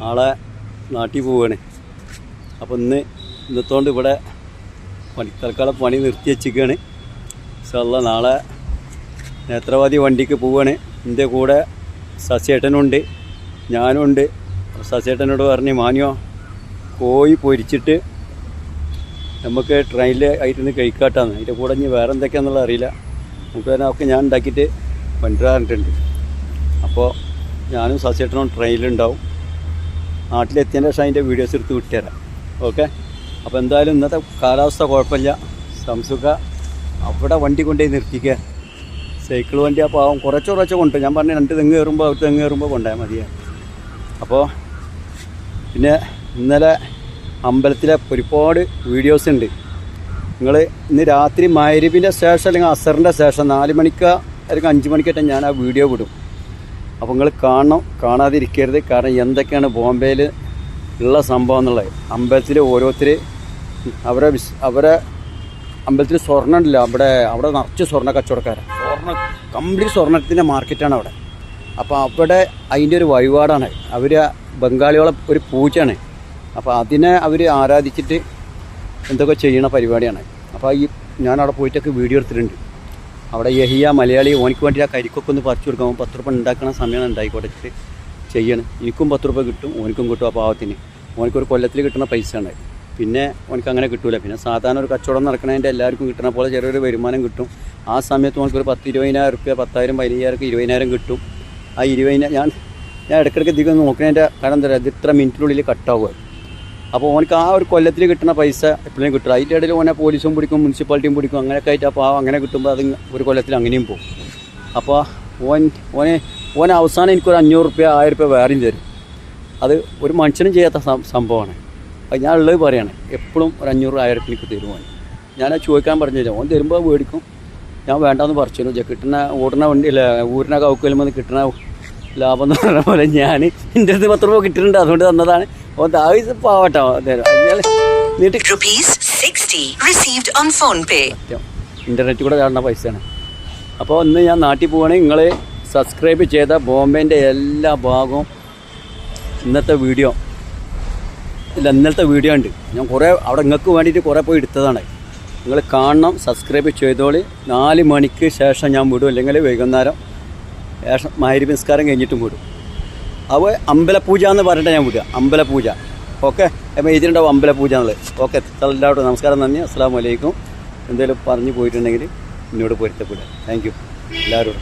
നാളെ നാട്ടിൽ പോവുകയാണ് അപ്പോൾ ഇന്ന് ഇന്നത്തോണ്ട് ഇവിടെ പണി തൽക്കാലം പണി നിർത്തി വെച്ചിരിക്കുകയാണ് ഇൻഷാല്ല നാളെ നേത്രവാദി വണ്ടിക്ക് പോവുകയാണ് എന്റെ കൂടെ സസ്യേട്ടനുണ്ട് ഞാനുണ്ട്. സസ്യേട്ടനോട് പറഞ്ഞ് മാനിയോ കോഴി പൊരിച്ചിട്ട് നമുക്ക് ട്രെയിനിൽ ആയിട്ടൊന്ന് കഴിക്കാട്ടാന്ന്. അതിന്റെ കൂടെ ഇനി വേറെ എന്തൊക്കെയാണെന്നുള്ള അറിയില്ല. നമുക്ക് തന്നെ ഒക്കെ ഞാൻ ഉണ്ടാക്കിയിട്ട് കൊണ്ടുവരാറുണ്ട് അപ്പോൾ ഞാനും സസ്യേട്ടനും ട്രെയിനിലുണ്ടാവും. നാട്ടിലെത്തിയതിന്റെ ശേഷം അതിന്റെ വീഡിയോസ് എടുത്ത് വിട്ടുതരാം. ഓക്കെ അപ്പോൾ എന്തായാലും ഇന്നത്തെ കാലാവസ്ഥ കുഴപ്പമില്ല. സംസുഖ അവിടെ വണ്ടി കൊണ്ടുപോയി നിർത്തിക്കുക സൈക്കിൾ വണ്ടി ആ പാവം കുറച്ച് കുറച്ച് കൊണ്ട് ഞാൻ പറഞ്ഞു രണ്ട് തെങ്ങ് കയറുമ്പോൾ ഒരു തെങ്ങ് കയറുമ്പോൾ കൊണ്ടുപോയാൽ മതിയാണ് അപ്പോൾ പിന്നെ ഇന്നലെ അമ്പലത്തിലെ ഒരുപാട് വീഡിയോസ് ഉണ്ട്. നിങ്ങൾ ഇന്ന് രാത്രി മൈരവിന്റെ ശേഷം അല്ലെങ്കിൽ അസറിന്റെ ശേഷം നാല് മണിക്ക് അല്ലെങ്കിൽ അഞ്ച് മണിക്കായിട്ട് ഞാൻ ആ വീഡിയോ വിടും. അപ്പോൾ നിങ്ങൾ കാണണം കാണാതിരിക്കരുത്. കാരണം എന്തൊക്കെയാണ് ബോംബെയിൽ ഉള്ള സംഭവം എന്നുള്ളത്? അമ്പലത്തിൽ ഓരോരുത്തർ അവരെ വിസ് അവരെ അമ്പലത്തിൽ സ്വർണം ഉണ്ടല്ല. അവിടെ അവിടെ നിറച്ച് സ്വർണ കച്ചവടക്കാരാണ് സ്വർണ കംപ്ലീറ്റ് സ്വർണത്തിന്റെ മാർക്കറ്റാണ് അവിടെ. അപ്പോൾ അവിടെ അതിന്റെ ഒരു വഴിപാടാണ്. അവർ ബംഗാളികളെ ഒരു പൂജയാണ്. അപ്പോൾ അതിനെ അവർ ആരാധിച്ചിട്ട് എന്തൊക്കെ ചെയ്യണ പരിപാടിയാണ്. അപ്പോൾ ഈ ഞാൻ അവിടെ പോയിട്ടൊക്കെ വീഡിയോ എടുത്തിട്ടുണ്ട്. അവിടെ യഹിയ മലയാളി ഓനിക്ക് വേണ്ടി ആ കരിക്കൊക്കെ ഒന്ന് പറിച്ചു കൊടുക്കാം പത്ത് റുപ്പ ഉണ്ടാക്കുന്ന സമയമാണ് ഉണ്ടായിക്കോട്ടെ ചെയ്യണം. എനിക്കും പത്ത് റുപ്പ കിട്ടും ഓനിക്കും കിട്ടും ആ പാവത്തിന്. ഓനിക്കൊരു കൊല്ലത്തിൽ കിട്ടുന്ന പൈസയാണ്. പിന്നെ ഓനിക്ക് അങ്ങനെ കിട്ടൂല. പിന്നെ സാധാരണ ഒരു കച്ചവടം നടക്കണതിന്റെ എല്ലാവർക്കും കിട്ടണ പോലെ ചെറിയൊരു വരുമാനം കിട്ടും. ആ സമയത്ത് ഓനിക്കൊരു പത്ത് ഇരുപതിനായിരം റുപ്യ പത്തായിരം പതിനയ്യായിരം ഇരുപതിനായിരം കിട്ടും. ആ ഇരുപതിനായിരം ഞാൻ ഞാൻ ഇടയ്ക്കിടയ്ക്ക് ഇതിൽ നോക്കണതിന്റെ കാരണം എന്താ പറയുക ഇത് ഇത്ര മിനിറ്റിനുള്ളിൽ കട്ടാവുക അപ്പോൾ ഓനക്ക് ആ ഒരു കൊല്ലത്തിൽ കിട്ടുന്ന പൈസ എപ്പോഴും കിട്ടും. അതിന്റെ ഇടയിൽ ഓനെ പോലീസും പിടിക്കും മുനിസിപ്പാലിറ്റിയും പിടിക്കും അങ്ങനെയൊക്കെ ആയിട്ട് അപ്പോൾ അങ്ങനെ കിട്ടുമ്പോൾ അത് ഒരു കൊല്ലത്തിൽ അങ്ങനെയും പോകും. അപ്പോൾ ഓൻ ഓനെ ഓൻ അവസാനം എനിക്കൊരു അഞ്ഞൂറ് റുപ്യ ആയിരം റുപ്യ വേറെയും തരും. അത് ഒരു മനുഷ്യനും ചെയ്യാത്ത സംഭവമാണ്. അത് ഞാൻ ഉള്ളത് പറയാണ് എപ്പോഴും ഒരു അഞ്ഞൂറ് ആയിരം റുപ്യ എനിക്ക് തരും ഓൻ ഞാൻ ചോദിക്കാൻ പറഞ്ഞില്ല ഓൻ തരുമ്പോൾ മേടിക്കും. ഞാൻ വേണ്ടാന്ന് പറിച്ചു "ജെ, കിട്ടുന്ന ഓടുന്ന വണ്ടി അല്ല ഊരിന കൗക്കലുമ്പോൾ കിട്ടുന്ന ലാഭം എന്ന് പറഞ്ഞ പോലെ ഞാൻ എന്റെ അടുത്ത് പത്ത് രൂപ കിട്ടിയിട്ടുണ്ട് അതുകൊണ്ട് തന്നതാണ്. ഓൻ ദാവിസ് പാവട്ടോ. തരാം അയാൾ നീട്ടി Rupees 60 received on phone pay. സത്യം. ഇന്റർനെറ്റ് കൂടെ കാണുന്ന പൈസയാണ്. അപ്പോൾ ഇന്ന് ഞാൻ നാട്ടിൽ പോവുകയാണെങ്കിൽ നിങ്ങൾ സബ്സ്ക്രൈബ് ചെയ്ത ബോംബെന്റെ എല്ലാ ഭാഗവും ഇന്നത്തെ വീഡിയോ. ഇല്ല ഇന്നലത്തെ വീഡിയോ ഉണ്ട്. ഞാൻ കുറേ അവിടെ നിങ്ങൾക്ക് വേണ്ടിയിട്ട് കുറേ പോയി എടുത്തതാണ്. നിങ്ങൾ കാണണം സബ്സ്ക്രൈബ് ചെയ്തോളി. നാല് മണിക്ക് ശേഷം ഞാൻ വിടും. അല്ലെങ്കിൽ വൈകുന്നേരം മാരി നിസ്കാരം കഴിഞ്ഞിട്ടും കൂടും. അവ അമ്പലപൂജ എന്ന് പറഞ്ഞിട്ട് ഞാൻ വിടുക. അമ്പലപൂജ. ഓക്കെ? അപ്പോൾ ഇതിനുണ്ടാവും അമ്പലപൂജ എന്നുള്ളത്. ഓക്കെ. എല്ലാവരും നമസ്കാരം നന്ദി. അസ്സാം വലൈക്കും എന്തെങ്കിലും പറഞ്ഞു പോയിട്ടുണ്ടെങ്കിൽ എന്നോട് പൊരുത്തപ്പെടുക. താങ്ക് യു എല്ലാവരോടും.